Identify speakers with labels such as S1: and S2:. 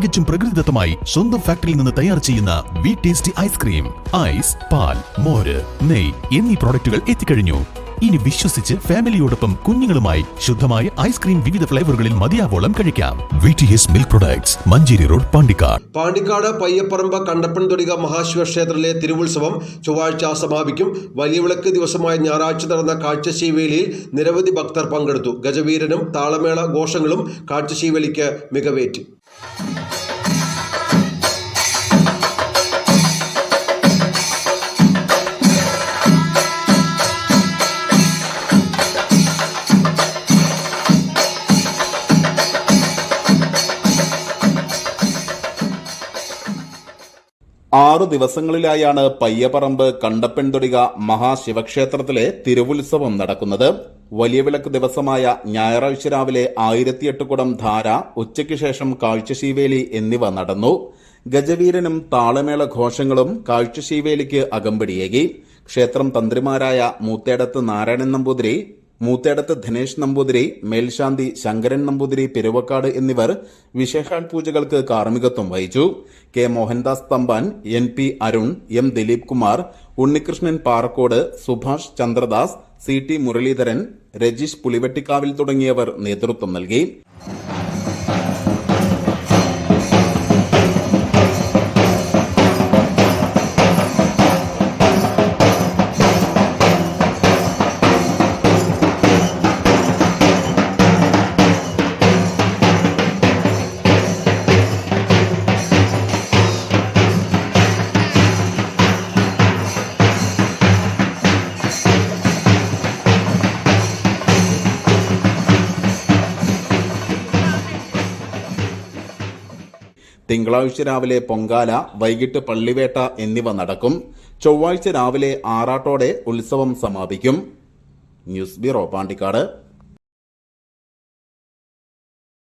S1: തികച്ചും പ്രകൃതിദത്തമായി സ്വന്തം ഫാക്ടറിയിൽ നിന്ന് തയ്യാർ ചെയ്യുന്ന വി ടേസ്റ്റി ഐസ്ക്രീം ഐസ് പാൽ മോര് നെയ് എന്നീ പ്രോഡക്റ്റുകൾ എത്തിക്കഴിഞ്ഞു. ഇനി വിശ്വസിച്ച് ഫാമിലിയോടൊപ്പം കുഞ്ഞുങ്ങളുമായി ശുദ്ധമായ ഐസ്ക്രീം വിവിധ ഫ്ലേവറുകളിൽ മതിയാവോളം കഴിക്കാം. V T S milk products Manjeri road Pandikkad.
S2: Pandikkad Payyapparamba Kandappan Thodika മഹാശിവക്ഷേത്രത്തിലെ തിരുവുത്സവം ചൊവ്വാഴ്ച സമാപിക്കും. വലിയ വിളക്ക് ദിവസമായ ഞായറാഴ്ച നടന്ന കാഴ്ചശീവേലിയിൽ നിരവധി ഭക്തർ പങ്കെടുത്തു. ഗജവീരനും താളമേള ഘോഷങ്ങളും കാഴ്ചശീവേലിക്ക് മികവേറ്റി.
S3: ആറു ദിവസങ്ങളിലായാണ് പയ്യപ്പറമ്പ് കണ്ടപ്പെൺതൊടിക മഹാശിവക്ഷേത്രത്തിലെ തിരുവുത്സവം നടക്കുന്നത്. വലിയ വിളക്ക് ദിവസമായ ഞായറാഴ്ച രാവിലെ ആയിരത്തിയെട്ട് കുടം ധാര ഉച്ചയ്ക്ക് ശേഷം കാഴ്ചശീവേലി എന്നിവ നടന്നു. ഗജവീരനും താളമേള ഘോഷങ്ങളും കാഴ്ചശീവേലിക്ക് അകമ്പടിയേകി. ക്ഷേത്രം തന്ത്രിമാരായ മൂത്തേടത്ത് നാരായണൻ നമ്പൂതിരി മൂത്തേടത്ത് ധനേഷ് നമ്പൂതിരി മേൽശാന്തി ശങ്കരൻ നമ്പൂതിരി പെരുവക്കാട് എന്നിവർ വിശേഷാൽ പൂജകൾക്ക് കാർമ്മികത്വം വഹിച്ചു. K. Mohandas Thampan N. P. Arun M. Dileep Kumar Unnikrishnan Parakkode Subhash Chandradas C. T. Muraleedharan Rajeesh Pulivettikkavil തുടങ്ങിയവർ നേതൃത്വം നൽകി. തിങ്കളാഴ്ച രാവിലെ പൊങ്കാല വൈകിട്ട് പള്ളിവേട്ട എന്നിവ നടക്കും. ചൊവ്വാഴ്ച രാവിലെ ആറാട്ടോടെ ഉത്സവം സമാപിക്കും. News bureau Pandikkad.